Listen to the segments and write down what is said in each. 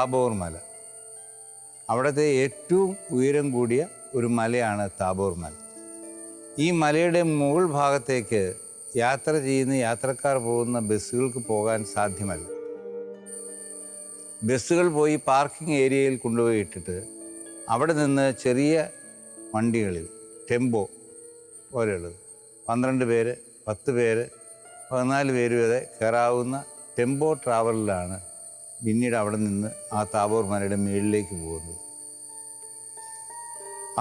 താബോർ മല. അവിടുത്തെ ഏറ്റവും ഉയരം കൂടിയ ഒരു മലയാണ് താബോർ മല. ഈ മലയുടെ മുകൾ ഭാഗത്തേക്ക് യാത്ര ചെയ്യുന്ന യാത്രക്കാർ പോകുന്ന ബസ്സുകൾക്ക് പോകാൻ സാധ്യമല്ല. ബസ്സുകൾ പോയി പാർക്കിംഗ് ഏരിയയിൽ കൊണ്ടുപോയി ഇട്ടിട്ട് അവിടെ നിന്ന് ചെറിയ വണ്ടികളിൽ ടെമ്പോ പോലെയുള്ളത് പന്ത്രണ്ട് പേര് പത്ത് പേര് പതിനാല് പേര് വരെ കയറാവുന്ന ടെമ്പോ ട്രാവലിലാണ് പിന്നീട് അവിടെ നിന്ന് ആ താബോർ മലയുടെ മുകളിലേക്ക് പോകുന്നത്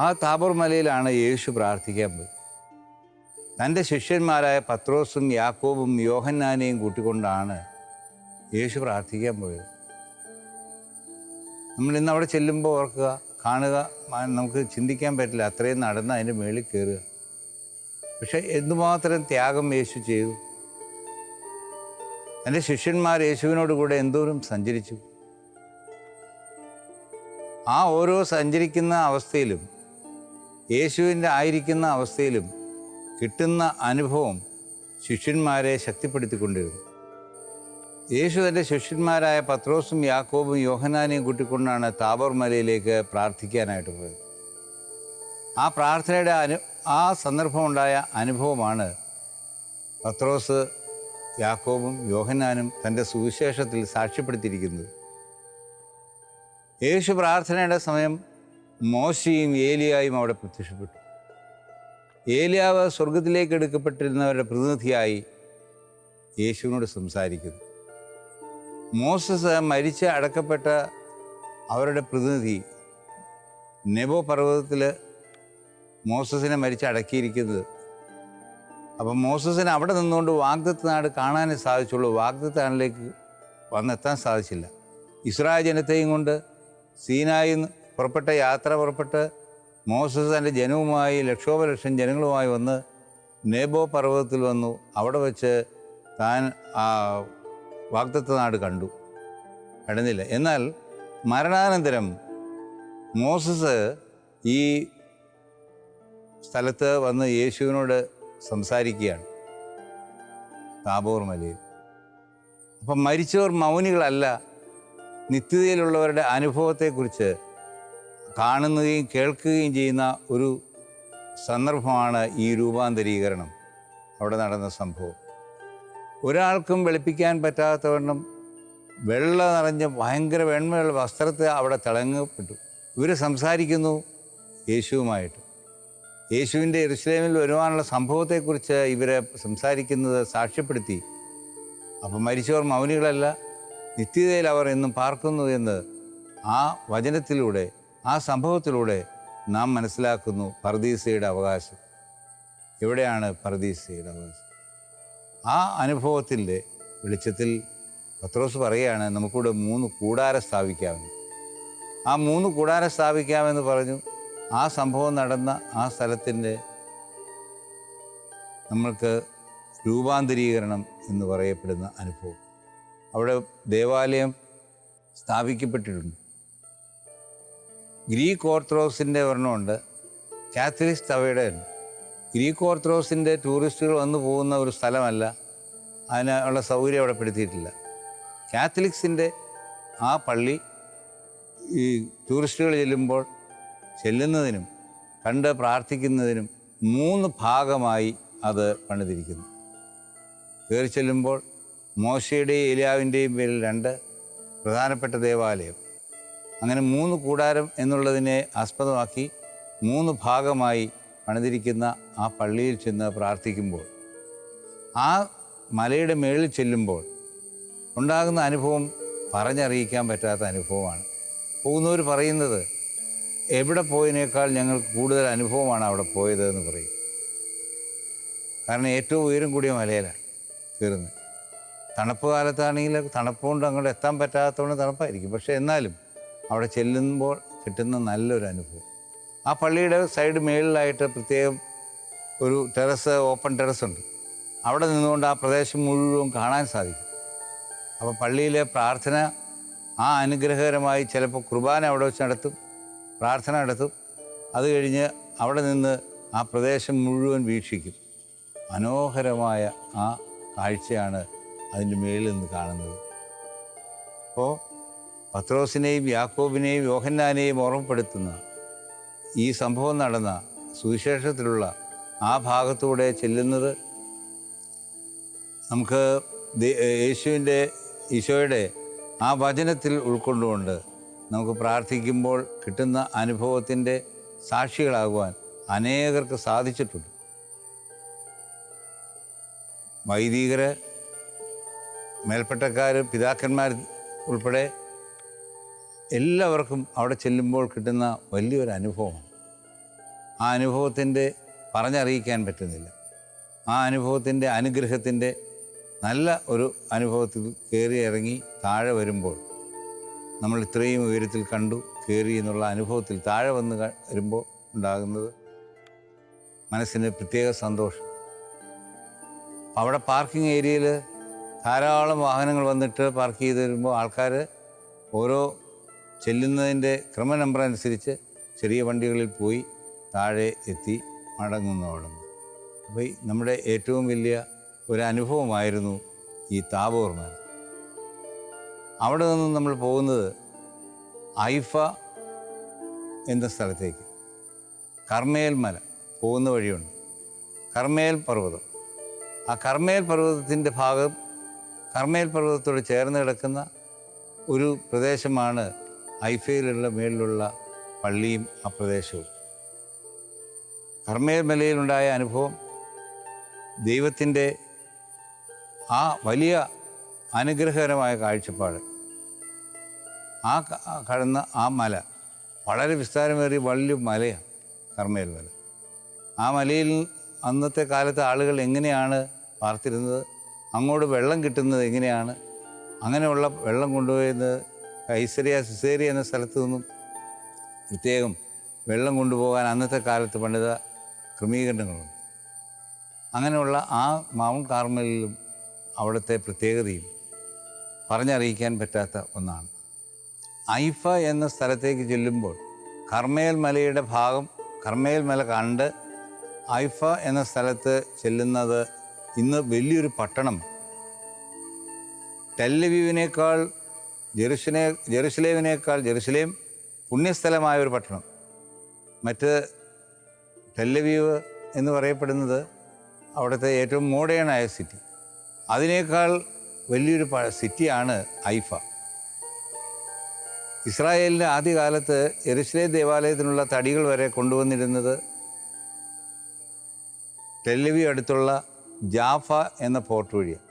ആ താബോർ മലയിലാണ് യേശു പ്രാർത്ഥിക്കാൻ പോയി. തന്റെ ശിഷ്യന്മാരായ പത്രോസും യാക്കോബും യോഹന്നാനെയും കൂട്ടിക്കൊണ്ടാണ് യേശു പ്രാർത്ഥിക്കാൻ പോയത്. നമ്മൾ ഇന്ന് അവിടെ ചെല്ലുമ്പോൾ ഓർക്കുക കാണുക നമുക്ക് ചിന്തിക്കാൻ പറ്റില്ല അത്രയും നടന്ന് അതിന്റെ മേളിൽ കയറുക. പക്ഷേ എന്തുമാത്രം ത്യാഗം യേശു ചെയ്തു. തന്റെ ശിഷ്യന്മാർ യേശുവിനോട് കൂടെ എന്തോരം സഞ്ചരിച്ചു. ആ ഓരോ സഞ്ചരിക്കുന്ന അവസ്ഥയിലും യേശുവിന്റെ ആയിരിക്കുന്ന അവസ്ഥയിലും കിട്ടുന്ന അനുഭവം ശിഷ്യന്മാരെ ശക്തിപ്പെടുത്തിക്കൊണ്ടിരുന്നു. യേശു തന്റെ ശിഷ്യന്മാരായ പത്രോസും യാക്കോബും യോഹനാനെയും കൂട്ടിക്കൊണ്ടാണ് താബോർ മലയിലേക്ക് പ്രാർത്ഥിക്കാനായിട്ട് പോയത്. ആ പ്രാർത്ഥനയുടെ അനു ആ സന്ദർഭമുണ്ടായ അനുഭവമാണ് പത്രോസ് യാക്കോബും യോഹന്നാനും തന്റെ സുവിശേഷത്തിൽ സാക്ഷ്യപ്പെടുത്തിയിരിക്കുന്നത്. യേശു പ്രാർത്ഥനയുടെ സമയം മോശയും ഏലിയായും അവിടെ പ്രത്യക്ഷപ്പെട്ടു. ഏലിയാവ് സ്വർഗത്തിലേക്ക് എടുക്കപ്പെട്ടിരുന്നവരുടെ പ്രതിനിധിയായി യേശുവിനോട് സംസാരിക്കുന്നു. മോസസ് മരിച്ച് അടക്കപ്പെട്ട അവരുടെ പ്രതിനിധി നെബോ പർവതത്തിൽ മോസസിനെ മരിച്ച് അടക്കിയിരിക്കുന്നത് അപ്പം മോസസിന് അവിടെ നിന്നുകൊണ്ട് വാഗ്ദത്ത് നാട് കാണാനേ സാധിച്ചുള്ളൂ. വാഗ്ദത്ത് നാടിലേക്ക് വന്നെത്താൻ സാധിച്ചില്ല. ഇസ്രായേൽ ജനത്തെയും കൊണ്ട് സീനായി പുറപ്പെട്ട യാത്ര പുറപ്പെട്ട് മോസസ് തന്റെ ജനവുമായി ലക്ഷോപലക്ഷം ജനങ്ങളുമായി വന്ന് നേബോ പർവതത്തിൽ വന്നു. അവിടെ വെച്ച് താൻ ആ വാഗ്ദത്ത നാട് കണ്ടു. കടന്നില്ല എന്നാൽ മരണാനന്തരം മോസസ് ഈ സ്ഥലത്ത് വന്ന് യേശുവിനോട് സംസാരിക്കുകയാണ്. താബോർ മലയിൽ അപ്പം മരിച്ചവർ മൗനികളല്ല. നിത്യതയിലുള്ളവരുടെ അനുഭവത്തെക്കുറിച്ച് കാണുന്നതും കേൾക്കുകയും ചെയ്യുന്ന ഒരു സന്ദർഭമാണ് ഈ രൂപാന്തരീകരണം. അവിടെ നടന്ന സംഭവം. ഒരാൾക്കും വെളുപ്പിക്കാൻ പറ്റാത്തവണ്ണം വെള്ള നിറഞ്ഞ ഭയങ്കര വെണ്മയുള്ള വസ്ത്രത്തെ അവിടെ തിളങ്ങപ്പെട്ടു. ഇവർ സംസാരിക്കുന്നു യേശുവുമായിട്ട്. യേശുവിന്റെ എറുസലേമിൽ വരുവാനുള്ള സംഭവത്തെക്കുറിച്ച് ഇവരെ സംസാരിക്കുന്നത് സാക്ഷ്യപ്പെടുത്തി. അപ്പം മരിച്ചവർ മൗനികളല്ല നിത്യതയിൽ അവർ എന്നും പാർക്കുന്നു എന്ന് ആ വചനത്തിലൂടെ ആ സംഭവത്തിലൂടെ നാം മനസ്സിലാക്കുന്നു പർദീസയുടെ അവകാശം. എവിടെയാണ് പർദീസയുടെ അവകാശം? ആ അനുഭവത്തിന്റെ വെളിച്ചത്തിൽ പത്രോസ് പറയുകയാണ് നമുക്കിവിടെ മൂന്ന് കൂടാരം സ്ഥാപിക്കാമെന്ന്. ആ മൂന്ന് കൂടാരം സ്ഥാപിക്കാമെന്ന് പറഞ്ഞു. ആ സംഭവം നടന്ന ആ സ്ഥലത്തിന്റെ നമ്മൾക്ക് രൂപാന്തരീകരണം എന്ന് പറയപ്പെടുന്ന അനുഭവം. അവിടെ ദേവാലയം സ്ഥാപിക്കപ്പെട്ടിട്ടുണ്ട്. ഗ്രീക്ക് ഓർത്തഡോക്സിന്റെ ഒരെണ്ണമുണ്ട് കാത്തലിക്സ് തവയുടെ ഉണ്ട് ഗ്രീക്ക് ഓർത്തഡോക്സിന്റെ ടൂറിസ്റ്റുകൾ വന്നു പോകുന്ന ഒരു സ്ഥലമല്ല. അതിനുള്ള സൗകര്യം അവിടെ പെടുത്തിയിട്ടില്ല. കാത്തലിക്സിന്റെ ആ പള്ളി ഈ ടൂറിസ്റ്റുകൾ ചെല്ലുമ്പോൾ ചെല്ലുന്നതിനും കണ്ട് പ്രാർത്ഥിക്കുന്നതിനും മൂന്ന് ഭാഗമായി അത് പണിതിരിക്കുന്നു. കയറി ചെല്ലുമ്പോൾ മോശയുടെയും ഏലിയാവിന്റെയും പേരിൽ രണ്ട് പ്രധാനപ്പെട്ട ദേവാലയം. അങ്ങനെ മൂന്ന് കൂടാരം എന്നുള്ളതിനെ ആസ്പദമാക്കി മൂന്ന് ഭാഗമായി പണിതിരിക്കുന്ന ആ പള്ളിയിൽ ചെന്ന് പ്രാർത്ഥിക്കുമ്പോൾ ആ മലയുടെ മേളിൽ ചെല്ലുമ്പോൾ ഉണ്ടാകുന്ന അനുഭവം പറഞ്ഞറിയിക്കാൻ പറ്റാത്ത അനുഭവമാണ്. പോകുന്നവർ പറയുന്നത് എവിടെ പോയതിനേക്കാൾ ഞങ്ങൾക്ക് കൂടുതൽ അനുഭവമാണ് അവിടെ പോയത് എന്ന് പറയും. കാരണം ഏറ്റവും ഉയരം കൂടിയ മലയിലാണ് കയറുന്നത്. തണുപ്പ് കാലത്താണെങ്കിൽ തണുപ്പ് കൊണ്ട് അങ്ങോട്ട് എത്താൻ പറ്റാത്തതുകൊണ്ട് തണുപ്പായിരിക്കും. പക്ഷേ എന്നാലും അവിടെ ചെല്ലുമ്പോൾ കിട്ടുന്ന നല്ലൊരു അനുഭവം. ആ പള്ളിയുടെ സൈഡ് മേളിലായിട്ട് പ്രത്യേകം ഒരു ടെറസ് ഓപ്പൺ ടെറസ് ഉണ്ട്. അവിടെ നിന്നുകൊണ്ട് ആ പ്രദേശം മുഴുവൻ കാണാൻ സാധിക്കും. അപ്പോൾ പള്ളിയിലെ പ്രാർത്ഥന ആ അനുഗ്രഹകരമായി ചിലപ്പോൾ കുർബാന അവിടെ വെച്ച് നടത്തും. പ്രാർത്ഥന നടത്തും. അത് കഴിഞ്ഞ് അവിടെ നിന്ന് ആ പ്രദേശം മുഴുവൻ വീക്ഷിക്കും. മനോഹരമായ ആ കാഴ്ചയാണ് അതിന്റെ മേളിൽ നിന്ന് കാണുന്നത്. അപ്പോൾ പത്രോസിനെയും യാക്കോബിനെയും യോഹന്നാനെയും ഓർമ്മപ്പെടുത്തുന്ന ഈ സംഭവം നടന്ന സുവിശേഷത്തിലുള്ള ആ ഭാഗത്തൂടെ ചെല്ലുന്നത് നമുക്ക് യേശുവിന്റെ ഈശോയുടെ ആ വചനത്തിൽ ഉൾക്കൊണ്ടുകൊണ്ട് നമുക്ക് പ്രാർത്ഥിക്കുമ്പോൾ കിട്ടുന്ന അനുഭവത്തിന്റെ സാക്ഷികളാകുവാൻ അനേകർക്ക് സാധിച്ചിട്ടുണ്ട്. വൈദികർ മേൽപ്പെട്ടക്കാർ പിതാക്കന്മാർ ഉൾപ്പെടെ എല്ലാവർക്കും അവിടെ ചെല്ലുമ്പോൾ കിട്ടുന്ന വലിയൊരു അനുഭവമാണ്. ആ അനുഭവത്തിന്റെ പറഞ്ഞറിയിക്കാൻ പറ്റുന്നില്ല. ആ അനുഭവത്തിന്റെ അനുഗ്രഹത്തിന്റെ നല്ല ഒരു അനുഭവത്തിൽ കയറി ഇറങ്ങി താഴെ വരുമ്പോൾ നമ്മൾ ഇത്രയും ഉയരത്തിൽ കണ്ടു കയറി എന്നുള്ള അനുഭവത്തിൽ താഴെ വന്ന് വരുമ്പോൾ ഉണ്ടാകുന്നത് മനസ്സിന് പ്രത്യേക സന്തോഷം. അവിടെ പാർക്കിംഗ് ഏരിയയിൽ ധാരാളം വാഹനങ്ങൾ വന്നിട്ട് പാർക്ക് ചെയ്ത് വരുമ്പോൾ ആൾക്കാർ ഓരോ ചെല്ലുന്നതിന്റെ ക്രമ നമ്പർ അനുസരിച്ച് ചെറിയ വണ്ടികളിൽ പോയി താഴെ എത്തി മടങ്ങുന്നു അവിടെ അപ്പോൾ നമ്മുടെ ഏറ്റവും വലിയ ഒരു അനുഭവമായിരുന്നു ഈ താബോർ മല അവിടെ നിന്ന് നമ്മൾ പോകുന്നത് ഐഫ എന്ന സ്ഥലത്തേക്ക്. കർമ്മേൽ മല പോകുന്ന വഴിയുണ്ട്. കർമ്മേൽ പർവതം. ആ കർമ്മേൽ പർവതത്തിന്റെ ഭാഗം കർമ്മേൽ പർവതത്തോട് ചേർന്ന് കിടക്കുന്ന ഒരു പ്രദേശമാണ് ഐഫയിലുള്ള മേളിലുള്ള പള്ളിയും ആ പ്രദേശവും. കർമ്മേൽ മലയിലുണ്ടായ അനുഭവം ദൈവത്തിന്റെ ആ വലിയ അനുഗ്രഹകരമായ കാഴ്ചപ്പാട് ആ കടന്ന് ആ മല വളരെ വിസ്താരമേറിയ വലിയ മലയാണ് കർമ്മേൽ മല. ആ മലയിൽ അന്നത്തെ കാലത്ത് ആളുകൾ എങ്ങനെയാണ് പാർത്തിരുന്നത്? അങ്ങോട്ട് വെള്ളം കിട്ടുന്നത് എങ്ങനെയാണ്? അങ്ങനെയുള്ള വെള്ളം കൊണ്ടുപോയത് കൈസരിയ സിസേരിയ എന്ന സ്ഥലത്ത് നിന്നും പ്രത്യേകം വെള്ളം കൊണ്ടുപോകാൻ അന്നത്തെ കാലത്ത് പണിത ക്രമീകരണങ്ങളുണ്ട്. അങ്ങനെയുള്ള ആ മൗണ്ട് കാർമലിലും അവിടുത്തെ പ്രത്യേകതയും പറഞ്ഞറിയിക്കാൻ പറ്റാത്ത ഒന്നാണ്. ഐഫ എന്ന സ്ഥലത്തേക്ക് ചെല്ലുമ്പോൾ കർമ്മേൽ മലയുടെ ഭാഗം കർമ്മേൽ മല കണ്ട് ഐഫ എന്ന സ്ഥലത്ത് ചെല്ലുന്നത് ഇന്ന് വലിയൊരു പട്ടണം. ടെല്ലവീവിനേക്കാൾ ജെറുസലേ ജെറുസലേമിനേക്കാൾ ജെറുസലേം പുണ്യസ്ഥലമായ ഒരു പട്ടണം. മറ്റ് ടെല്ലവീവ് എന്ന് പറയപ്പെടുന്നത് അവിടുത്തെ ഏറ്റവും മോഡേണായ സിറ്റി അതിനേക്കാൾ വലിയൊരു സിറ്റിയാണ് ഐഫ. ഇസ്രായേലിന്റെ ആദ്യകാലത്ത് എരുസ്ലേ ദേവാലയത്തിനുള്ള തടികൾ വരെ കൊണ്ടുവന്നിരുന്നത് ടെല്ലവി അടുത്തുള്ള ജാഫ എന്ന പോർട്ട് വഴിയാണ്.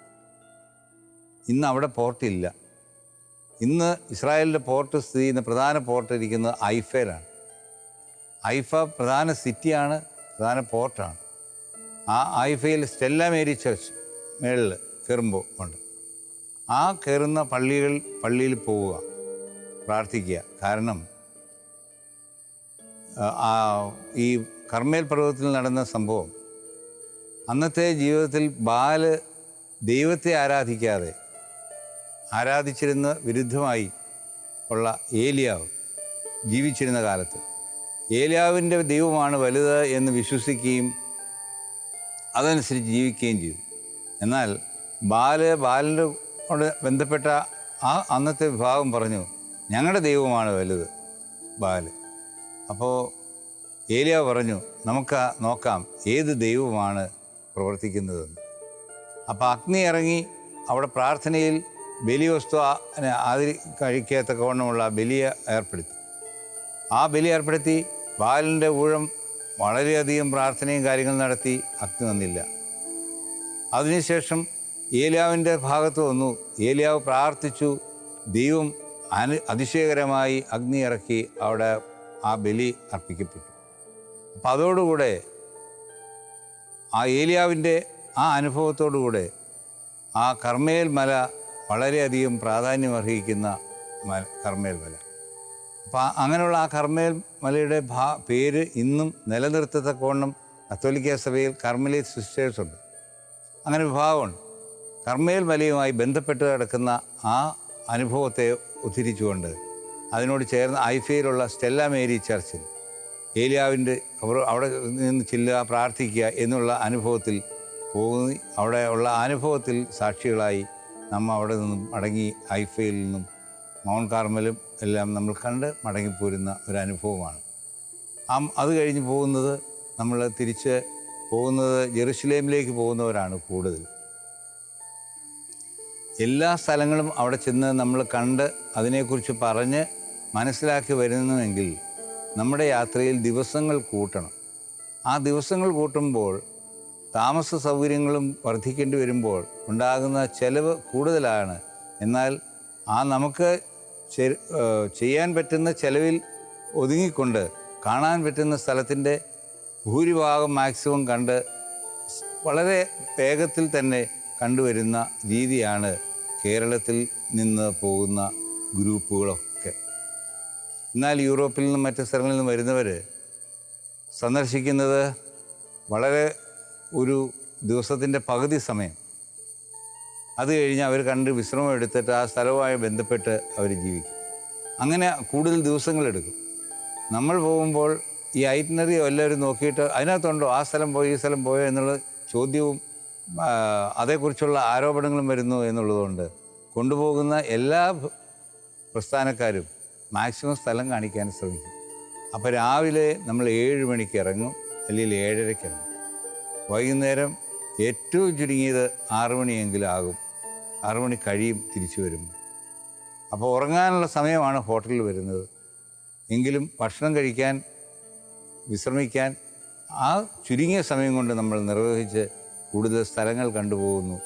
ഇന്ന് അവിടെ പോർട്ടില്ല ഇന്ന് ഇസ്രായേലിന്റെ പോർട്ട് സ്ഥിതി ചെയ്യുന്ന പ്രധാന പോർട്ട് ഇരിക്കുന്നത് ഐഫയിലാണ്. ഐഫ പ്രധാന സിറ്റിയാണ് പ്രധാന പോർട്ടാണ് ആ ഐഫയിൽ സ്റ്റെല്ല മേരി ചർച്ച് മേളിൽ കയറുമ്പോൾ ഉണ്ട് ആ കയറുന്ന പള്ളികൾ പള്ളിയിൽ പോവുക. പ്രാർത്ഥിക്കുക. കാരണം ഈ കർമ്മേൽ പർവതത്തിൽ നടന്ന സംഭവം അന്നത്തെ ജീവിതത്തിൽ ബാൽ ദൈവത്തെ ആരാധിക്കാതെ ആരാധിച്ചിരുന്ന വിരുദ്ധമായി ഉള്ള ഏലിയാവ് ജീവിച്ചിരുന്ന കാലത്ത്. ഏലിയാവിന്റെ ദൈവമാണ് വലുത് എന്ന് വിശ്വസിക്കുകയും അതനുസരിച്ച് ജീവിക്കുകയും ചെയ്തു. എന്നാൽ ബാൽ കൊണ്ട് ബന്ധപ്പെട്ട ആ അന്നത്തെ വിഭാഗം പറഞ്ഞു ഞങ്ങളുടെ ദൈവമാണ് വലുത് ബാൽ. അപ്പോൾ ഏലിയ പറഞ്ഞു നമുക്ക് നോക്കാം ഏത് ദൈവമാണ് പ്രവർത്തിക്കുന്നതെന്ന്. അപ്പോൾ അഗ്നി ഇറങ്ങി അവിടെ പ്രാർത്ഥനയിൽ ബലിവസ്തു ആതിരി കഴിക്കത്തക്കവണ്ണമുള്ള ബലിയെ ഏർപ്പെടുത്തി. ആ ബലി ഏർപ്പെടുത്തി ബാലിന്റെ ഊഴം വളരെയധികം പ്രാർത്ഥനയും കാര്യങ്ങൾ നടത്തി അഗ്നി വന്നില്ല. അതിനുശേഷം ഏലിയാവിന്റെ ഭാഗത്ത് വന്നു. ഏലിയാവ് പ്രാർത്ഥിച്ചു ദൈവം അനു അതിശയകരമായി അഗ്നി ഇറക്കി അവിടെ ആ ബലി അർപ്പിക്കപ്പെട്ടു. അപ്പം അതോടുകൂടെ ആ ഏലിയാവിന്റെ ആ അനുഭവത്തോടുകൂടെ ആ കർമ്മേൽ മല വളരെയധികം പ്രാധാന്യം അർഹിക്കുന്ന മല കർമ്മേൽ മല. അപ്പോൾ അങ്ങനെയുള്ള ആ കർമ്മേൽ മലയുടെ ഭാ പേര് ഇന്നും നിലനിർത്തത്തക്കോണം കത്തോലിക്ക സഭയിൽ കർമ്മലി സിസ്റ്റേഴ്സ് ഉണ്ട്. അങ്ങനെ വിഭാഗമുണ്ട്. കർമ്മേൽ മലയുമായി ബന്ധപ്പെട്ട് കിടക്കുന്ന ആ അനുഭവത്തെ ഉദ്ധരിച്ചുകൊണ്ട് അതിനോട് ചേർന്ന് ഐഫയിലുള്ള സ്റ്റെല്ല മേരി ചർച്ചിൽ ഏലിയാവിന്റെ അവിടെ നിന്ന് ചെല്ലുക പ്രാർത്ഥിക്കുക എന്നുള്ള അനുഭവത്തിൽ പോകുന്ന അവിടെ ഉള്ള അനുഭവത്തിൽ സാക്ഷികളായി നമ്മൾ അവിടെ നിന്നും മടങ്ങി ഐഫയിൽ നിന്നും മൗണ്ട് കാർമലും എല്ലാം നമ്മൾ കണ്ട് മടങ്ങിപ്പോരുന്ന ഒരു അനുഭവമാണ് ആ അത് കഴിഞ്ഞ് പോകുന്നത് നമ്മൾ തിരിച്ച് പോകുന്നത് ജെറുസലേമിലേക്ക് പോകുന്നവരാണ് കൂടുതൽ. എല്ലാ സ്ഥലങ്ങളും അവിടെ ചെന്ന് നമ്മൾ കണ്ട് അതിനെക്കുറിച്ച് പറഞ്ഞ് മനസ്സിലാക്കി വരുന്നുവെങ്കിൽ നമ്മുടെ യാത്രയിൽ ദിവസങ്ങൾ കൂട്ടണം. ആ ദിവസങ്ങൾ കൂട്ടുമ്പോൾ താമസ സൗകര്യങ്ങളും വർദ്ധിക്കേണ്ടി വരുമ്പോൾ ഉണ്ടാകുന്ന ചെലവ് കൂടുതലാണ്. എന്നാൽ ആ നമുക്ക് ചെയ്യാൻ പറ്റുന്ന ചെലവിൽ ഒതുങ്ങിക്കൊണ്ട് കാണാൻ പറ്റുന്ന സ്ഥലത്തിന്റെ ഭൂരിഭാഗം മാക്സിമം കണ്ട് വളരെ വേഗത്തിൽ തന്നെ കണ്ടുവരുന്ന രീതിയാണ് കേരളത്തിൽ നിന്ന് പോകുന്ന ഗ്രൂപ്പുകളൊക്കെ. എന്നാൽ യൂറോപ്പിൽ നിന്നും മറ്റ് സ്ഥലങ്ങളിൽ നിന്നും വരുന്നവർ സന്ദർശിക്കുന്നത് വളരെ ഒരു ദിവസത്തിന്റെ പകുതി സമയം. അത് കഴിഞ്ഞ് അവർ കണ്ട് വിശ്രമം എടുത്തിട്ട് ആ സ്ഥലവുമായി ബന്ധപ്പെട്ട് അവർ ജീവിക്കും. അങ്ങനെ കൂടുതൽ ദിവസങ്ങളെടുക്കും നമ്മൾ പോകുമ്പോൾ ഈ ഐറ്റിനറി എല്ലാവരും നോക്കിയിട്ട് അതിനകത്തുണ്ടോ? ആ സ്ഥലം പോയി ഈ സ്ഥലം പോയോ എന്നുള്ള ചോദ്യവും അതേക്കുറിച്ചുള്ള ആരോപണങ്ങളും വരുന്നു എന്നുള്ളതുകൊണ്ട് കൊണ്ടുപോകുന്ന എല്ലാ പ്രസ്ഥാനക്കാരും മാക്സിമം സ്ഥലം കാണിക്കാൻ ശ്രമിക്കും. അപ്പോൾ രാവിലെ നമ്മൾ ഏഴ് മണിക്ക് ഇറങ്ങും അല്ലെങ്കിൽ ഏഴരയ്ക്ക് ഇറങ്ങും. വൈകുന്നേരം ഏറ്റവും ചുരുങ്ങിയത് ആറു മണിയെങ്കിലും ആകും. ആറു മണി കഴിയും തിരിച്ചു വരുമ്പോൾ. അപ്പോൾ ഉറങ്ങാനുള്ള സമയമാണ് ഹോട്ടലിൽ വരുന്നത്. എങ്കിലും ഭക്ഷണം കഴിക്കാൻ വിശ്രമിക്കാൻ ആ ചുരുങ്ങിയ സമയം കൊണ്ട് നമ്മൾ നിർവഹിച്ച് കൂടുതൽ സ്ഥലങ്ങൾ കണ്ടുപോകുന്നു.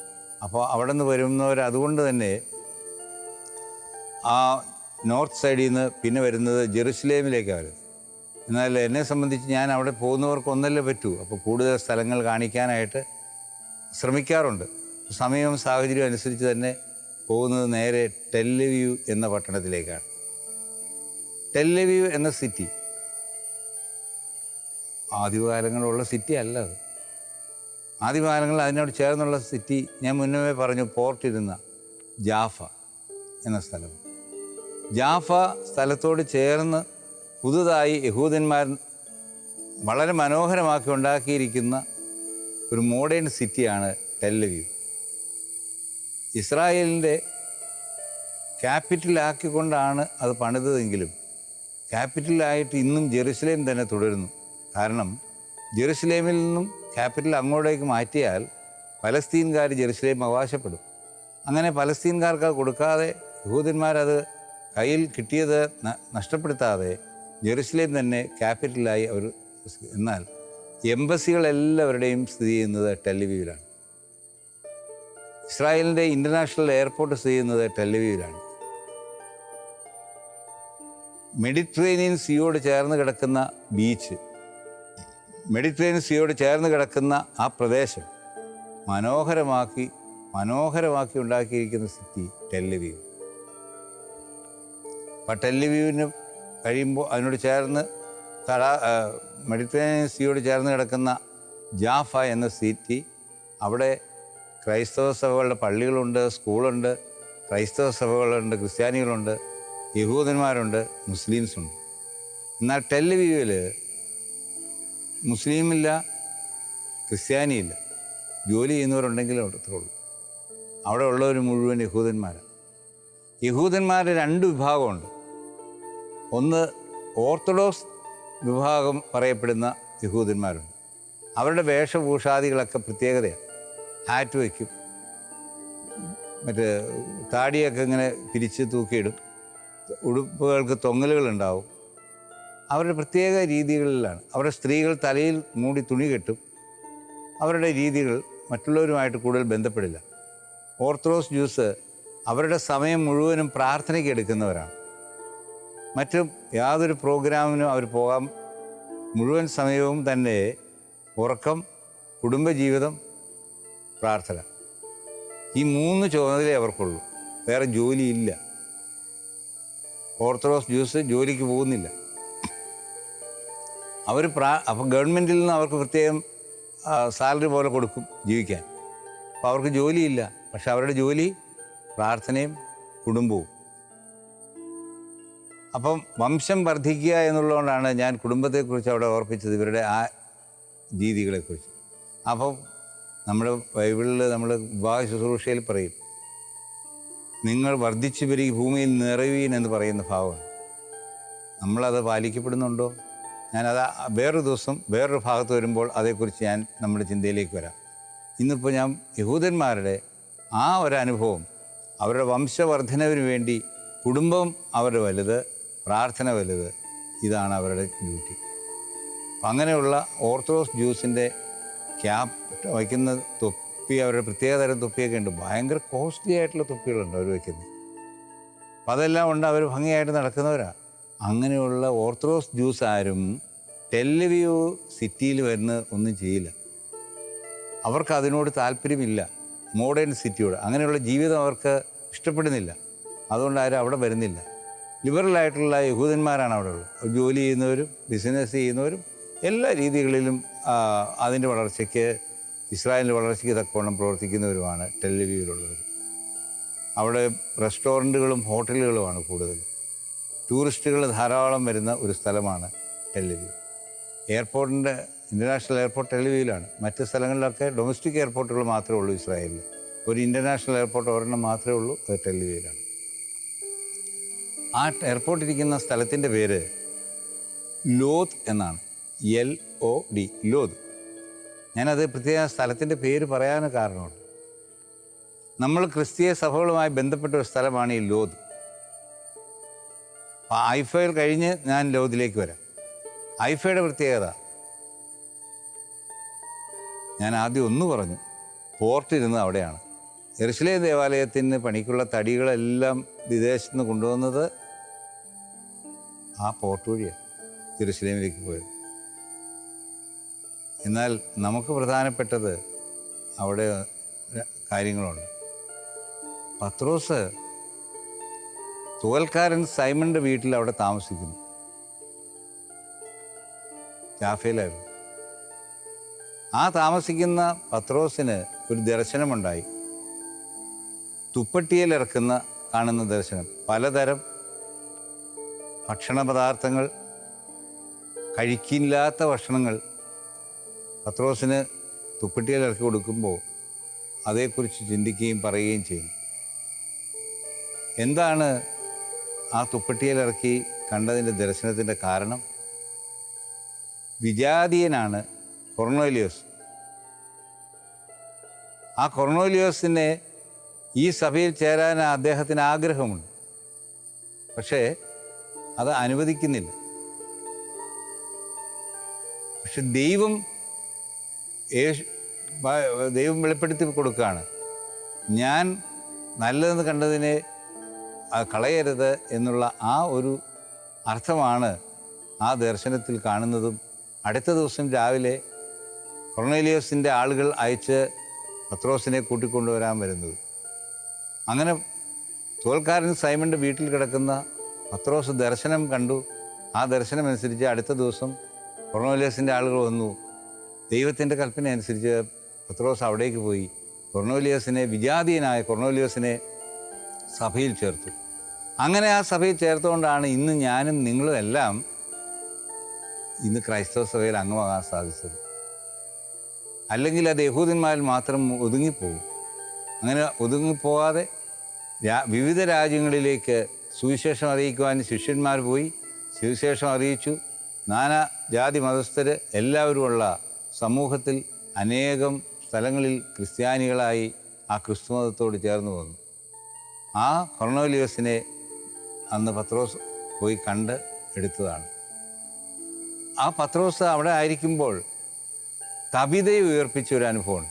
അപ്പോൾ അവിടെ നിന്ന് വരുന്നവർ അതുകൊണ്ട് തന്നെ ആ നോർത്ത് സൈഡിൽ നിന്ന് പിന്നെ വരുന്നത് ജെറുസലേമിലേക്കാണ്. വരുന്നത് എന്നാൽ എന്നെ സംബന്ധിച്ച് ഞാൻ അവിടെ പോകുന്നവർക്ക് ഒന്നല്ലേ പറ്റൂ. അപ്പോൾ കൂടുതൽ സ്ഥലങ്ങൾ കാണിക്കാനായിട്ട് ശ്രമിക്കാറുണ്ട്. സമയവും സാഹചര്യവും അനുസരിച്ച് തന്നെ പോകുന്നത് നേരെ ടെല്ലവ്യൂ എന്ന പട്ടണത്തിലേക്കാണ്. ടെല്ലവ്യൂ എന്ന സിറ്റി ആദ്യകാലങ്ങളുള്ള സിറ്റി അല്ല അത്. ആദ്യകാലങ്ങളിൽ അതിനോട് ചേർന്നുള്ള സിറ്റി ഞാൻ മുന്നമേ പറഞ്ഞു പോർട്ടിരുന്ന ജാഫ എന്ന സ്ഥലം. ജാഫ സ്ഥലത്തോട് ചേർന്ന് പുതുതായി യഹൂദന്മാർ വളരെ മനോഹരമാക്കി ഉണ്ടാക്കിയിരിക്കുന്ന ഒരു മോഡേൺ സിറ്റിയാണ് ടെല്ലവ്യൂ ഇസ്രായേലിന്റെ ക്യാപിറ്റലാക്കിക്കൊണ്ടാണ് അത് പണിതതെങ്കിലും ക്യാപിറ്റലായിട്ട് ഇന്നും ജെറുസലേം തന്നെ തുടരുന്നു. കാരണം ജെറുസലേമിൽ നിന്നും ക്യാപിറ്റൽ അങ്ങോട്ടേക്ക് മാറ്റിയാൽ പലസ്തീൻകാർ ജെറുസലേം അവകാശപ്പെടും. അങ്ങനെ പലസ്തീൻകാർക്ക് കൊടുക്കാതെ യഹൂദന്മാരത് കയ്യിൽ കിട്ടിയത് നഷ്ടപ്പെടുത്താതെ ജെറുസലേം തന്നെ ക്യാപിറ്റലായി അവർ എന്നാൽ എംബസികളെല്ലാവരുടെയും സ്ഥിതി ചെയ്യുന്നത് ടെലിവ്യൂവിലാണ് ഇസ്രായേലിന്റെ ഇന്റർനാഷണൽ എയർപോർട്ട് സ്ഥിതി ചെയ്യുന്നത് ടെലിവ്യൂവിലാണ് മെഡിറ്ററേനിയൻ സീയോട് ചേർന്ന് കിടക്കുന്ന ബീച്ച് മെഡിറ്ററേനിയൻ സീയോട് ചേർന്ന് കിടക്കുന്ന ആ പ്രദേശം മനോഹരമാക്കി മനോഹരമാക്കി ഉണ്ടാക്കിയിരിക്കുന്ന സിറ്റി ടെല്ലിവ്യൂ. അപ്പം ടെല്ലിവ്യൂവിന് കഴിയുമ്പോൾ അതിനോട് ചേർന്ന് തടാ മെഡിറ്ററേനിയൻ സീയോട് ചേർന്ന് കിടക്കുന്ന ജാഫ എന്ന സിറ്റി അവിടെ ക്രൈസ്തവ സഭകളുടെ പള്ളികളുണ്ട് സ്കൂളുണ്ട് ക്രൈസ്തവ സഭകളുണ്ട് ക്രിസ്ത്യാനികളുണ്ട് യഹൂദന്മാരുണ്ട് മുസ്ലിംസുണ്ട്. എന്നാൽ ടെല്ലവീവിൽ മുസ്ലിമില്ല ക്രിസ്ത്യാനിയില്ല. ജോലി ചെയ്യുന്നവരുണ്ടെങ്കിലും അത്രേ ഉള്ളൂ അവിടെ ഉള്ളവർ മുഴുവൻ യഹൂദന്മാരാണ്. യഹൂദന്മാർ രണ്ട് വിഭാഗമുണ്ട്. ഒന്ന് ഓർത്തഡോക്സ് വിഭാഗം പറയപ്പെടുന്ന യഹൂദന്മാരുണ്ട്. അവരുടെ വേഷഭൂഷാദികളൊക്കെ പ്രത്യേകതയാണ്. ഹാറ്റ് വയ്ക്കും. മറ്റേ താടിയൊക്കെ ഇങ്ങനെ പിരിച്ച് തൂക്കിയിടും. ഉടുപ്പുകൾക്ക് തൊങ്ങലുകളുണ്ടാവും. അവരുടെ പ്രത്യേക രീതികളിലാണ്. അവരുടെ സ്ത്രീകൾ തലയിൽ മൂടി തുണി കെട്ടും. അവരുടെ രീതികൾ മറ്റുള്ളവരുമായിട്ട് കൂടുതൽ ബന്ധപ്പെടില്ല. ഓർത്തഡോക്സ് ജ്യൂസ് അവരുടെ സമയം മുഴുവനും പ്രാർത്ഥനയ്ക്ക് എടുക്കുന്നവരാണ്. മറ്റു യാതൊരു പ്രോഗ്രാമിനും അവർ പോകാൻ മുഴുവൻ സമയവും തന്നെ ഉറക്കം കുടുംബജീവിതം പ്രാർത്ഥന. ഈ മൂന്ന് ചുമതലേ അവർക്കുള്ളൂ. വേറെ ജോലിയില്ല. ഓർത്തഡോക്സ് ജ്യൂസ് ജോലിക്ക് പോകുന്നില്ല. അവർ പ്രാ അപ്പം ഗവൺമെന്റിൽ നിന്ന് അവർക്ക് പ്രത്യേകം സാലറി പോലെ കൊടുക്കും ജീവിക്കാൻ. അപ്പോൾ അവർക്ക് ജോലിയില്ല. പക്ഷെ അവരുടെ ജോലി പ്രാർത്ഥനയും കുടുംബവും. അപ്പം വംശം വർദ്ധിക്കുക എന്നുള്ളതുകൊണ്ടാണ് ഞാൻ കുടുംബത്തെക്കുറിച്ച് അവിടെ ഓർപ്പിച്ചത് ഇവരുടെ ആ രീതികളെക്കുറിച്ച്. അപ്പം നമ്മുടെ ബൈബിളിൽ നമ്മൾ വിവാഹ ശുശ്രൂഷയിൽ പറയും നിങ്ങൾ വർദ്ധിച്ചു പെരുകി ഭൂമിയിൽ നിറയുവീൻ എന്ന് പറയുന്ന ഭാവമാണ്. നമ്മളത് പാലിക്കപ്പെടുന്നുണ്ടോ? ഞാനത് വേറൊരു ദിവസം വേറൊരു ഭാഗത്ത് വരുമ്പോൾ അതേക്കുറിച്ച് ഞാൻ നമ്മുടെ ചിന്തയിലേക്ക് വരാം. ഇന്നിപ്പോൾ ഞാൻ യഹൂദന്മാരുടെ ആ ഒരു അനുഭവം അവരുടെ വംശവർദ്ധനവിന് വേണ്ടി കുടുംബം അവരുടെ വലുത് പ്രാർത്ഥന വലുത് ഇതാണ് അവരുടെ ഡ്യൂട്ടി. അപ്പം അങ്ങനെയുള്ള ഓർത്തഡോക്സ് ജ്യൂസിന്റെ ക്യാപ് വയ്ക്കുന്ന തൊപ്പി അവരുടെ പ്രത്യേക തരം തൊപ്പിയൊക്കെ ഉണ്ട്. ഭയങ്കര കോസ്റ്റ്ലി ആയിട്ടുള്ള തൊപ്പികളുണ്ട് അവർ വയ്ക്കുന്നത്. അപ്പം അതെല്ലാം ഉണ്ട് അവർ ഭംഗിയായിട്ട് നടക്കുന്നവരാണ് അങ്ങനെയുള്ള ഓർത്തഡോക്സ് ജ്യൂസ് ആരും ടെലിവ്യൂ സിറ്റിയിൽ വരുന്ന ഒന്നും ചെയ്യില്ല. അവർക്ക് അതിനോട് താല്പര്യമില്ല. മോഡേൺ സിറ്റിയോട്. അങ്ങനെയുള്ള ജീവിതം അവർക്ക് ഇഷ്ടപ്പെടുന്നില്ല. അതുകൊണ്ട് ആരും അവിടെ വരുന്നില്ല. ലിബറലായിട്ടുള്ള യഹൂദന്മാരാണ് അവിടെ ഉള്ളത്. ജോലി ചെയ്യുന്നവരും ബിസിനസ് ചെയ്യുന്നവരും എല്ലാ രീതികളിലും അതിന്റെ വളർച്ചയ്ക്ക് ഇസ്രായേലിന്റെ വളർച്ചയ്ക്ക് തക്കവണ്ണം പ്രവർത്തിക്കുന്നവരുമാണ് ടെലിവിയിലുള്ളവർ അവിടെ റെസ്റ്റോറന്റുകളും ഹോട്ടലുകളുമാണ് കൂടുതൽ ടൂറിസ്റ്റുകൾ ധാരാളം വരുന്ന ഒരു സ്ഥലമാണ് ടെലിവി എയർപോർട്ടിന്റെ ഇന്റർനാഷണൽ എയർപോർട്ട് ടെലിവിയിലാണ് മറ്റ് സ്ഥലങ്ങളിലൊക്കെ ഡൊമസ്റ്റിക് എയർപോർട്ടുകൾ മാത്രമേ ഉള്ളൂ ഇസ്രായേലിൽ. ഒരു ഇന്റർനാഷണൽ എയർപോർട്ട് ഒരെണ്ണം മാത്രമേ ഉള്ളൂ അത് ടെലിവിയിലാണ് ആ എയർപോർട്ട് ഇരിക്കുന്ന സ്ഥലത്തിന്റെ പേര് ലോത് എന്നാണ്. എൽ ഒ ഡി ലോത് ഞാനത് പ്രത്യേക സ്ഥലത്തിന്റെ പേര് പറയാൻ കാരണമുണ്ട്. നമ്മൾ ക്രിസ്തീയ സഭകളുമായി ബന്ധപ്പെട്ട ഒരു സ്ഥലമാണ് ഈ ലോത് അപ്പോൾ ഐഫയിൽ കഴിഞ്ഞ് ഞാൻ ലോതിലേക്ക് വരാം. ഐഫയുടെ പ്രത്യേകത ഞാൻ ആദ്യം ഒന്ന് പറഞ്ഞു പോർട്ട് ഇരുന്നത് അവിടെയാണ്. എറുസലേം ദേവാലയത്തിന് പണിക്കുള്ള തടികളെല്ലാം വിദേശത്ത് നിന്ന് കൊണ്ടുവന്നത് ആ പോർട്ട് വഴിയാണ് ജെറുസലേമിലേക്ക് പോയത്. എന്നാൽ നമുക്ക് പ്രധാനപ്പെട്ടത് അവിടെ കാര്യങ്ങളുണ്ട്. പത്രോസ് തുകൽക്കാരൻ സൈമണിന്റെ വീട്ടിൽ അവിടെ താമസിക്കുന്നു. ജാഫയിലായിരുന്നു ആ താമസിക്കുന്ന പത്രോസിന് ഒരു ദർശനമുണ്ടായി. തുപ്പട്ടിയിലിറക്കുന്ന കാണുന്ന ദർശനം. പലതരം ഭക്ഷണ പദാർത്ഥങ്ങൾ കഴിക്കില്ലാത്ത ഭക്ഷണങ്ങൾ പത്രോസിന് തുപ്പട്ടിയിൽ ഇറക്കി കൊടുക്കുമ്പോൾ അതേക്കുറിച്ച് ചിന്തിക്കുകയും പറയുകയും ചെയ്യും എന്താണ് ആ തുപ്പട്ടിയിലിറക്കി കണ്ടതിന്റെ ദർശനത്തിന്റെ കാരണം വിജാതീയനാണ് കൊർണോലിയോസ്. ആ കൊർണോലിയോസിനെ ഈ സഭയിൽ ചേരാൻ അദ്ദേഹത്തിന് ആഗ്രഹമുണ്ട്. പക്ഷേ അത് അനുവദിക്കുന്നില്ല. പക്ഷെ ദൈവം ദൈവം വെളിപ്പെടുത്തി കൊടുക്കുകയാണ്. ഞാൻ നല്ലതെന്ന് കണ്ടതിനെ കളയരുത് എന്നുള്ള ആ ഒരു അർത്ഥമാണ് ആ ദർശനത്തിൽ കാണുന്നതും. അടുത്ത ദിവസം രാവിലെ കൊർണേലിയോസിന്റെ ആളുകൾ അയച്ച് പത്രോസിനെ കൂട്ടിക്കൊണ്ടുവരാൻ വരുന്നത്. അങ്ങനെ തോൽക്കാരൻ സൈമന്റെ വീട്ടിൽ കിടക്കുന്ന പത്രോസ് ദർശനം കണ്ടു. ആ ദർശനം അനുസരിച്ച് അടുത്ത ദിവസം കൊർണോലിയസിന്റെ ആളുകൾ വന്നു. ദൈവത്തിന്റെ കൽപ്പന അനുസരിച്ച് പത്രോസ് അവിടേക്ക് പോയി. കൊർണോലിയസിനെ വിജാതീയനായ കൊർണോലിയസിനെ സഭയിൽ ചേർത്തു. അങ്ങനെ ആ സഭയിൽ ചേർത്തുകൊണ്ടാണ് ഇന്ന് ഞാനും നിങ്ങളും എല്ലാം ഇന്ന് ക്രൈസ്തവ സഭയിൽ അംഗമാകാൻ സാധിച്ചത്. അല്ലെങ്കിൽ അത് യഹൂദന്മാരിൽ മാത്രം ഒതുങ്ങിപ്പോകും. അങ്ങനെ ഒതുങ്ങിപ്പോകാതെ വിവിധ രാജ്യങ്ങളിലേക്ക് സുവിശേഷം അറിയിക്കുവാൻ ശിഷ്യന്മാർ പോയി സുവിശേഷം അറിയിച്ചു. നാനാ ജാതി മതസ്ഥർ എല്ലാവരുമുള്ള സമൂഹത്തിൽ അനേകം സ്ഥലങ്ങളിൽ ക്രിസ്ത്യാനികളായി ആ ക്രിസ്തുമതത്തോട് ചേർന്ന് വന്നു. ആ കൊർണോലിയോസിനെ അന്ന് പത്രോസ് പോയി കണ്ട് എടുത്തതാണ്. ആ പത്രോസ് അവിടെ ആയിരിക്കുമ്പോൾ തബിതയെ ഉയർപ്പിച്ച ഒരു അനുഭവമാണ്.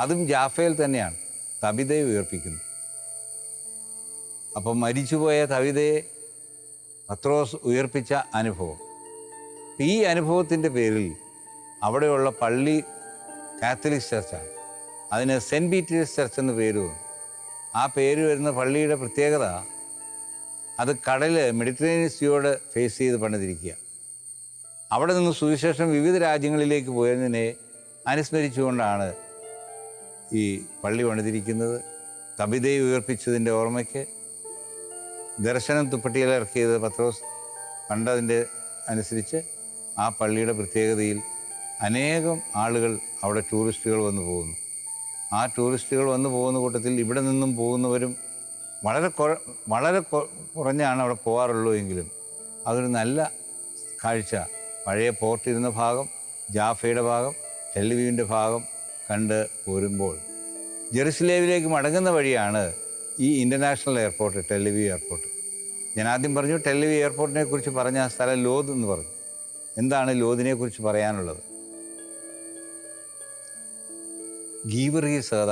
അതും ജാഫയിൽ തന്നെയാണ്. തബിതയെ ഉയർപ്പിക്കുന്നു. അപ്പം മരിച്ചുപോയ തബിതയെ പത്രോസ് ഉയർപ്പിച്ച അനുഭവം. ഈ അനുഭവത്തിന്റെ പേരിൽ അവിടെയുള്ള പള്ളി കാത്തലിക് ചർച്ചാണ്. അതിന് സെന്റ് പീറ്റേഴ്സ് ചർച്ച് എന്ന് പേര് ആ പേര് വരുന്ന പള്ളിയുടെ പ്രത്യേകത അത് കടൽ മെഡിറ്ററേനിയൻ സീയോട് ഫേസ് ചെയ്ത് പണിതിരിക്കുക. അവിടെ നിന്ന് സുവിശേഷം വിവിധ രാജ്യങ്ങളിലേക്ക് പോയതിനെ അനുസ്മരിച്ചുകൊണ്ടാണ് ഈ പള്ളി പണിതിരിക്കുന്നത്. കവിതയെ ഉയർപ്പിച്ചതിന്റെ ഓർമ്മയ്ക്ക് ദർശനം തുപ്പട്ടിയിൽ ഇറക്കിയത് പത്രോസ്. കണ്ടതിന്റെ അനുസരിച്ച് ആ പള്ളിയുടെ പ്രത്യേകതയിൽ അനേകം ആളുകൾ അവിടെ ടൂറിസ്റ്റുകൾ വന്നു പോകുന്നു. ആ ടൂറിസ്റ്റുകൾ വന്നു പോകുന്ന കൂട്ടത്തിൽ ഇവിടെ നിന്നും പോകുന്നവരും വളരെ കുറ വളരെ കുറഞ്ഞാണ് അവിടെ പോകാറുള്ളൂ എങ്കിലും അതൊരു നല്ല കാഴ്ച. പഴയ പോർട്ടിരുന്ന ഭാഗം ജാഫയുടെ ഭാഗം ടെലിവിന്റെ ഭാഗം കണ്ട് പോരുമ്പോൾ ജെറുസലേമിലേക്ക് മടങ്ങുന്ന വഴിയാണ് ഈ ഇന്റർനാഷണൽ എയർപോർട്ട് ടെലിവി എയർപോർട്ട് ഞാൻ ആദ്യം പറഞ്ഞു ടെലിവി എയർപോർട്ടിനെ കുറിച്ച് പറഞ്ഞ ആ സ്ഥലം ലോദ് എന്ന് പറഞ്ഞു. എന്താണ് ലോദിനെ കുറിച്ച് പറയാനുള്ളത്? ഗീവറി സദ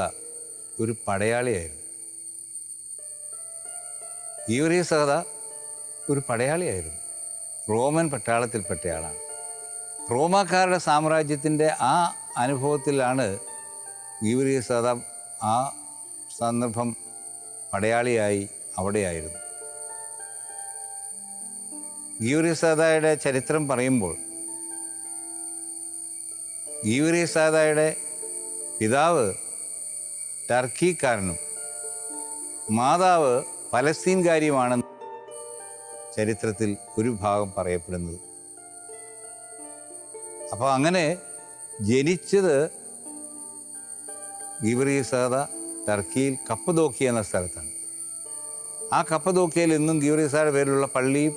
ഒരു പടയാളിയായിരുന്നു. ഗീവറി സഹത ഒരു പടയാളിയായിരുന്നു. റോമൻ പട്ടാളത്തിൽപ്പെട്ടയാളാണ്. റോമാക്കാരുടെ സാമ്രാജ്യത്തിന്റെ ആ അനുഭവത്തിലാണ് ഗീവറി സഹത ആ സന്ദർഭം പടയാളിയായി അവിടെയായിരുന്നു. ഗീവറി സഹതയുടെ ചരിത്രം പറയുമ്പോൾ ഗീവറി സഹതയുടെ പിതാവ് ടർക്കിക്കാരനും മാതാവ് പലസ്തീൻകാരിയുമാണ് ചരിത്രത്തിൽ ഒരു ഭാഗം പറയപ്പെടുന്നത്. അപ്പോൾ അങ്ങനെ ജനിച്ചത് ഗീവറി സാദ ടർക്കിയിൽ കപ്പദോക്കി എന്ന സ്ഥലത്താണ്. ആ കപ്പദോക്കിയയിൽ ഇന്നും ഗീവറി സാദ പേരിലുള്ള പള്ളിയും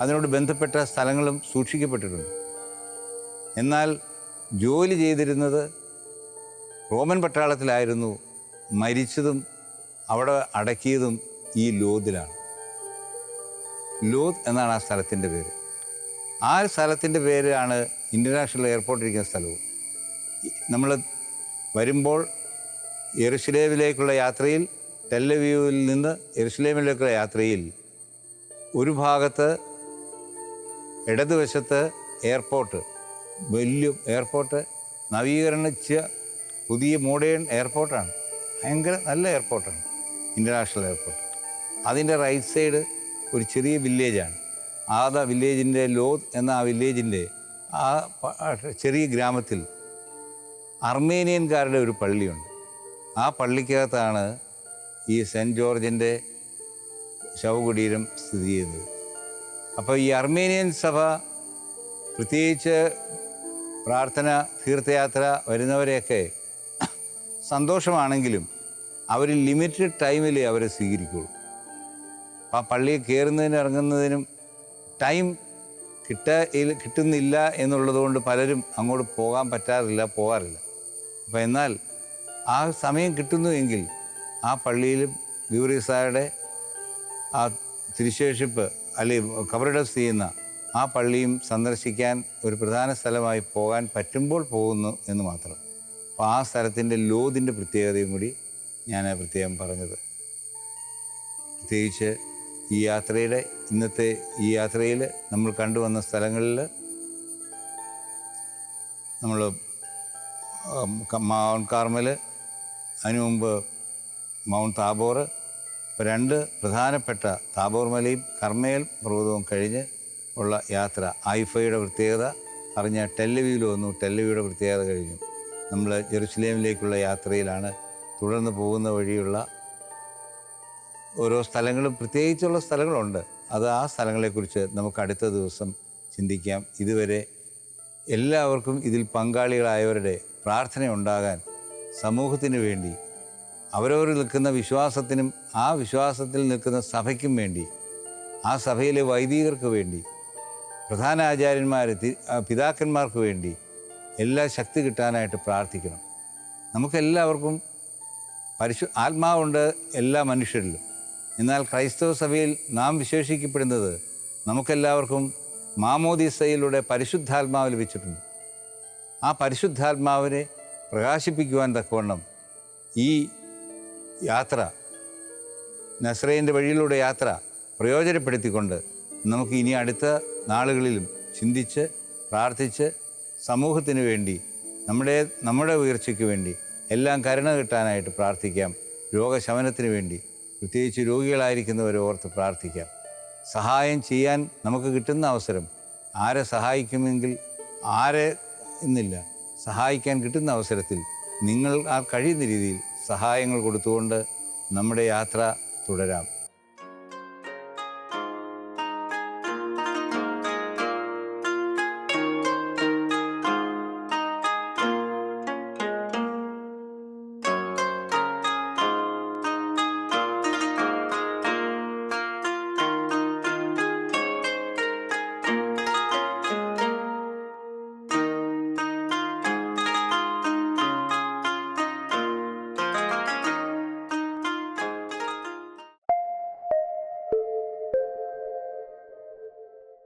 അതിനോട് ബന്ധപ്പെട്ട സ്ഥലങ്ങളും സൂക്ഷിക്കപ്പെട്ടിട്ടുണ്ട്. എന്നാൽ ജോലി ചെയ്തിരുന്നത് റോമൻ പട്ടാളത്തിലായിരുന്നു. മരിച്ചതും അവിടെ അടക്കിയതും ഈ ലോദിലാണ്. ലോദ് എന്നാണ് ആ സ്ഥലത്തിന്റെ പേര്. ആ സ്ഥലത്തിന്റെ പേരാണ് ഇന്റർനാഷണൽ എയർപോർട്ട് ഇരിക്കുന്ന സ്ഥലവും. നമ്മൾ വരുമ്പോൾ എറുസലേമിലേക്കുള്ള യാത്രയിൽ ടെല്ലവ്യൂവിൽ നിന്ന് എറുസലേമിലേക്കുള്ള യാത്രയിൽ ഒരു ഭാഗത്ത് ഇടതുവശത്ത് എയർപോർട്ട് വലിയ എയർപോർട്ട് നവീകരിച്ച പുതിയ മോഡേൺ എയർപോർട്ടാണ്. ഭയങ്കര നല്ല എയർപോർട്ടാണ്. International airport. അതിന്റെ റൈറ്റ് സൈഡ് ഒരു ചെറിയ വില്ലേജാണ് ആദ വില്ലേജിന്റെ ലോത് എന്ന ആ വില്ലേജിന്റെ ആ ചെറിയ ഗ്രാമത്തിൽ അർമേനിയൻകാരുടെ ഒരു പള്ളിയുണ്ട്. ആ പള്ളിക്കകത്താണ് ഈ സെന്റ് ജോർജിന്റെ ശവകുടീരം സ്ഥിതി ചെയ്യുന്നത്. അപ്പോൾ ഈ അർമേനിയൻ സഭ പ്രത്യേകിച്ച് പ്രാർത്ഥന തീർത്ഥയാത്ര വരുന്നവരെയൊക്കെ സന്തോഷമാണെങ്കിലും അവർ ലിമിറ്റഡ് ടൈമിൽ അവരെ സ്വീകരിക്കുള്ളൂ. ആ പള്ളിയിൽ കയറുന്നതിനും ഇറങ്ങുന്നതിനും ടൈം കിട്ട കിട്ടുന്നില്ല എന്നുള്ളതുകൊണ്ട് പലരും അങ്ങോട്ട് പോകാൻ പറ്റാറില്ല പോകാറില്ല. അപ്പം എന്നാൽ ആ സമയം കിട്ടുന്നുവെങ്കിൽ ആ പള്ളിയിലും ഗ്യൂറിസായുടെ ആ തിരുശേഷിപ്പ് അല്ലെങ്കിൽ കബറിടസ് ചെയ്യുന്ന ആ പള്ളിയും സന്ദർശിക്കാൻ ഒരു പ്രധാന സ്ഥലമായി പോകാൻ പറ്റുമ്പോൾ പോകുന്നു എന്ന് മാത്രം. അപ്പോൾ ആ സ്ഥലത്തിന്റെ ലോതിന്റെ പ്രത്യേകതയും കൂടി ഞാൻ പ്രത്യേകം പറഞ്ഞത്. പ്രത്യേകിച്ച് ഈ യാത്രയുടെ ഇന്നത്തെ ഈ യാത്രയിൽ നമ്മൾ കണ്ടുവന്ന സ്ഥലങ്ങളിൽ നമ്മൾ മൗണ്ട് കാർമൽ അതിനു മുമ്പ് മൗണ്ട് താബോർ രണ്ട് പ്രധാനപ്പെട്ട താബോർ മലയും കർമ്മേൽ പർവതവും കഴിഞ്ഞ് ഉള്ള യാത്ര ഐഫയുടെ പ്രത്യേകത അറിഞ്ഞ ടെല്ലവിയിൽ വന്നു. ടെല്ലവിയുടെ പ്രത്യേകത കഴിഞ്ഞു. നമ്മൾ ജെറുസലേമിലേക്കുള്ള യാത്രയിലാണ് തുടർന്ന് പോകുന്ന വഴിയുള്ള ഓരോ സ്ഥലങ്ങളും പ്രത്യേകിച്ചുള്ള സ്ഥലങ്ങളുണ്ട്. അത് ആ സ്ഥലങ്ങളെക്കുറിച്ച് നമുക്ക് അടുത്ത ദിവസം ചിന്തിക്കാം. ഇതുവരെ എല്ലാവർക്കും ഇതിൽ പങ്കാളികളായവരുടെ പ്രാർത്ഥന ഉണ്ടാകാൻ സമൂഹത്തിന് വേണ്ടി അവരവർ നിൽക്കുന്ന വിശ്വാസത്തിനും ആ വിശ്വാസത്തിൽ നിൽക്കുന്ന സഭയ്ക്കും വേണ്ടി ആ സഭയിലെ വൈദികർക്ക് വേണ്ടി പ്രധാന ആചാര്യന്മാർ പിതാക്കന്മാർക്ക് വേണ്ടി എല്ലാ ശക്തി കിട്ടാനായിട്ട് പ്രാർത്ഥിക്കണം. നമുക്കെല്ലാവർക്കും പരിശു ആത്മാവുണ്ട് എല്ലാ മനുഷ്യരിലും. എന്നാൽ ക്രൈസ്തവ സഭയിൽ നാം വിശേഷിക്കപ്പെടുന്നത് നമുക്കെല്ലാവർക്കും മാമോദീസയിലൂടെ പരിശുദ്ധാത്മാവ് ലഭിച്ചിട്ടുണ്ട് ആ പരിശുദ്ധാത്മാവിനെ പ്രകാശിപ്പിക്കുവാൻ തക്കവണ്ണം ഈ യാത്ര നസ്രൈന്റെ വഴിയിലൂടെ യാത്ര പ്രയോജനപ്പെടുത്തിക്കൊണ്ട് നമുക്ക് ഇനി അടുത്ത നാളുകളിലും ചിന്തിച്ച് പ്രാർത്ഥിച്ച് സമൂഹത്തിന് വേണ്ടി നമ്മുടെ നമ്മുടെ ഉയർച്ചയ്ക്ക് വേണ്ടി എല്ലാം കരുണ കിട്ടാനായിട്ട് പ്രാർത്ഥിക്കാം. രോഗശമനത്തിന് വേണ്ടി പ്രത്യേകിച്ച് രോഗികളായിരിക്കുന്നവരെ ഓർത്ത് പ്രാർത്ഥിക്കാം. സഹായം ചെയ്യാൻ നമുക്ക് കിട്ടുന്ന അവസരം. ആരെ സഹായിക്കുമെങ്കിൽ ആരെ എന്നില്ല സഹായിക്കാൻ കിട്ടുന്ന അവസരത്തിൽ നിങ്ങൾ ആ കഴിയുന്ന രീതിയിൽ സഹായങ്ങൾ കൊടുത്തുകൊണ്ട് നമ്മുടെ യാത്ര തുടരാം.